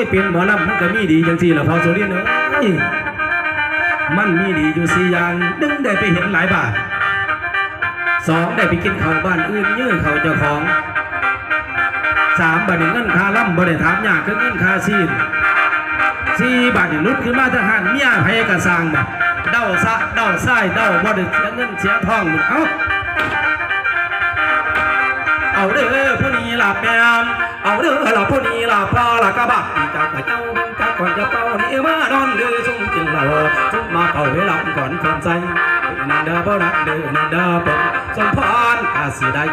ยเป็นหมอลำมันก็มีดีจังสี่ละพอสุรินเอ้ยมันมีดีอยู่สี่อย่างหนึ่งได้ไปเห็นหลายบาทสองได้ไปกินข้าวบ้านอื่นยื้อเขาเจ้าของสามบาทเงินค่าล่ำบริถามยากคือเงินค่าซีนสี่บาทนี่ลุดขึ้นมาทหารเมียไผกระสร้างแบบเด้าซะเด้าไส้เด้าบ่ได้เสียเงินเสียทองเอ้าเอาเด้อผู้นี้หลาแมม เอาเด้อเราผู้นี้ลาพ่อละกะบักจากเจ้าเจ้าก่อนจะเป้านี่มานอนเด้อซุ่มกินเหล้าซุ่มมาเป่าเวลาก่อนคนใจนันเดอบ่รักเด้อนันเด้อผมสมพรอาสิได้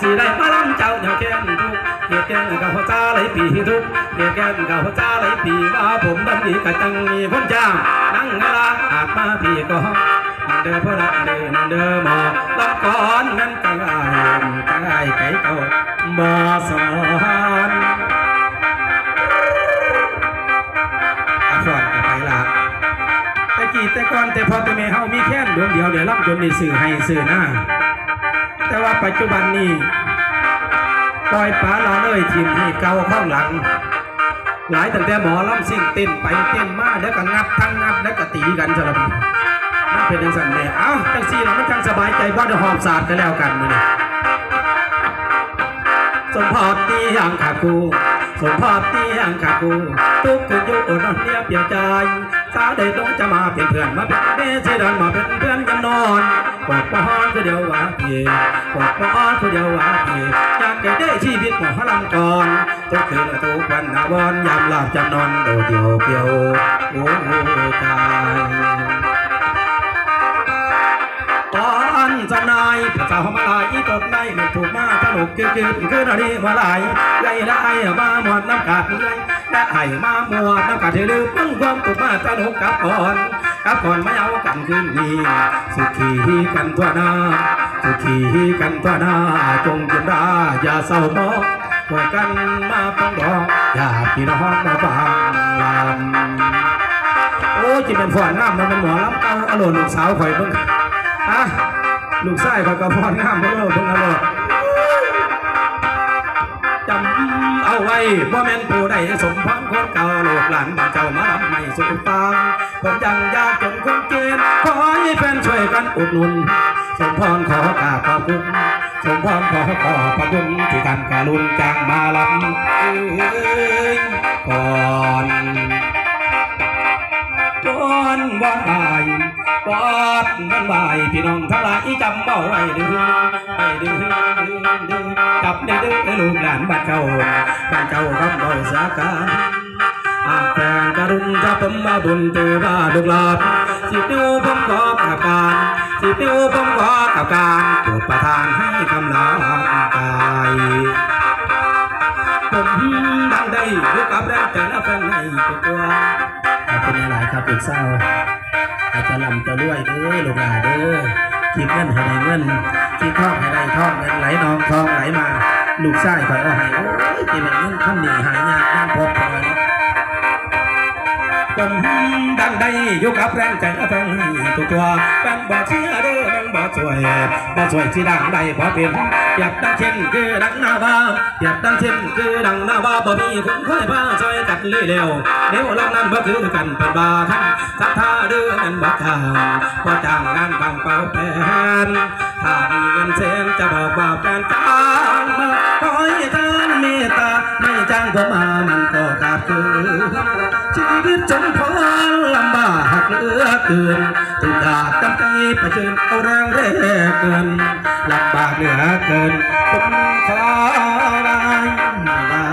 สิได้มาลำเจ้าอย่าแค้นทุกเหตุแก่กับพ่อจ้าไหลปีทุกเหตุแก่กับพ่อจ้าไหลปีว่าผมดำดีกะจังมีคนจ้างนั่งเวลาอาบมาพี่ก็เด้อพระเดอนันเด้อหมอลำก่อนนั้นกังอายกังอายไก่เก่าบ่สอ แต่ก่อนแต่พอแต่แม่เฮามีแค่นดวงเดียวเดี๋ยวรับจนได้สื่อให้สื่อหน้า แต่ว่าปัจจุบันนี้ปล่อยปลาเราเลยทีมให้เก่าข้างหลัง หลายตั้งแต่หมอลำสิ่งเต้นไปเต้นมาแล้วก็งับทั้งงับแล้วก็ตีกันสลับมันเป็นจังสันแน่เอ้าจังสี่เรามันจังสบายใจว่าเดี๋ยวหอมสาดกันแล้วกันมือนี้สมพอตีห่างขากูสมพอตีห่างขากูทุกคนอยู่นอนเรียบเปียวใจ สาได้ต้องจะมาเป็นเพื่อนมาเป็นเมสิดันมาเป็นเพื่อนกันนอนกอดปอนคือเดียวว่าพี่กอดปอนคือเดียวว่าพี่อยากจะได้ชีวิตหมอลำก่อนทุกคืนทุกวันนาบอนยามหลับจำนอนโดดเดียวเปียวโอ้ใจต จำนายพระเจ้ามาลายตดในไม่ถูกมาสนุกคือคือคือนาดีมาลายไล่ละไอ้มาหมดน้ำกาดไล่และไอมาหมดน้ำกาดเธอลืมมั่งความถูกมาสนุกกับก่อนกับก่อนไม่เอากันคืนนี้สุขีกันทั่วหน้าสุขีกันทั่วหน้าจงจินดาอย่าเศร้าหมองช่วยกันมาฟังดอกอย่าพี่น้องมาฟังลำโอ้จิเป็นฝอนน้ำมันเป็นหมอลำเอาอารมณ์ลูกสาวข่อยเบิ่งอะ ลูกชายขอยกระพรงามเพิ่นโลดเพิ่นอร่อยจำเอาไว้บ่าแม่นผู้ใดสมพรคนเก่าลูกหลานบ้านเจ้ามารับไม่สุขฟังผมยังยากจนคนเกณฑ์ขอให้แฟนช่วยกันอุดหนุน สมพรขอกราบขอบคุณสมพรขอขอบพระคุณที่ท่านการุณจ้างมารับเอ้ยก่อนก้อนวอนบาย กอดมันบายพี่น้องทั้งหลายจำเบาไว้ดื้อไว้เดื้อดื้อจับได้เดื้อลูกหลานบ้านเจ้าบ้านเจ้าคำดอยสาการหากแฟนกรุณจะผมมาบุญเตือว่าลูกหลานสิติวผมขอกับการสิติวผมขอกับการโปรดประทานให้กำลังกายผมดังได้ลูกกับแรงใจและแฟนให้ตัวขอบคุณหลายๆครับอีกเศร้า อาจจะลำจะรวยเด้อลูกหลานเด้อคิดเงินให้ได้เงินคิดทองให้ได้ทองเงินไหลนองทองไหลมา ลูกชายคอยเอาให้โอ้ยทีเป็นเงินคำนี้หายยากนั่นพบคอยผมดังได้อยู่กับแรงใจและแฟนให้ตัวตัวแฟนบ่ชื่ บ่ช่วยที่ดังได้บ่เป็นอยากดังเช่นคือดังนาบ้าอยากดังเช่นคือดังนาบ้าบ่มีคนคอยพาช่วยกัดเลยเร็วเดี๋ยวเรานั้นบ่คือกันเป็นบาทั้งสัทธาเด้อนั้นบ่ทางบ่จ้างงานบังเป่าแผนถ้ามีเงินเส้นจะบอกว่าแฟนจ้างมาขอให้ท่านเมตตาไม่จ้างผมมามันก็ขาดคืนชีวิตจนพอลำบาก เหลือเกินทุกอยากจำใจเผชิญเอาแรงแรกเกินลำบากเหลือเกินผมขอได้บา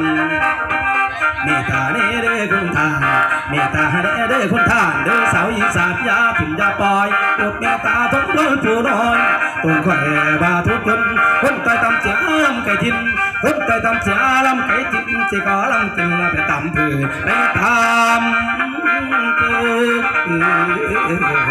นเมตตาเนเด้อคุณทานเมตตาเนเด้อคุณทานเด้อสาวหญิงสาบยาผินยาปล่อยปวดเมตตาทุกร้อนผู้น้อยต้นข่อยบาทุกคนคนตายตำเสียลำไก่ทินคนตายตำเสียลำไก่ทินสิก็ลำกินละไปตำผือไปทำ Yeah.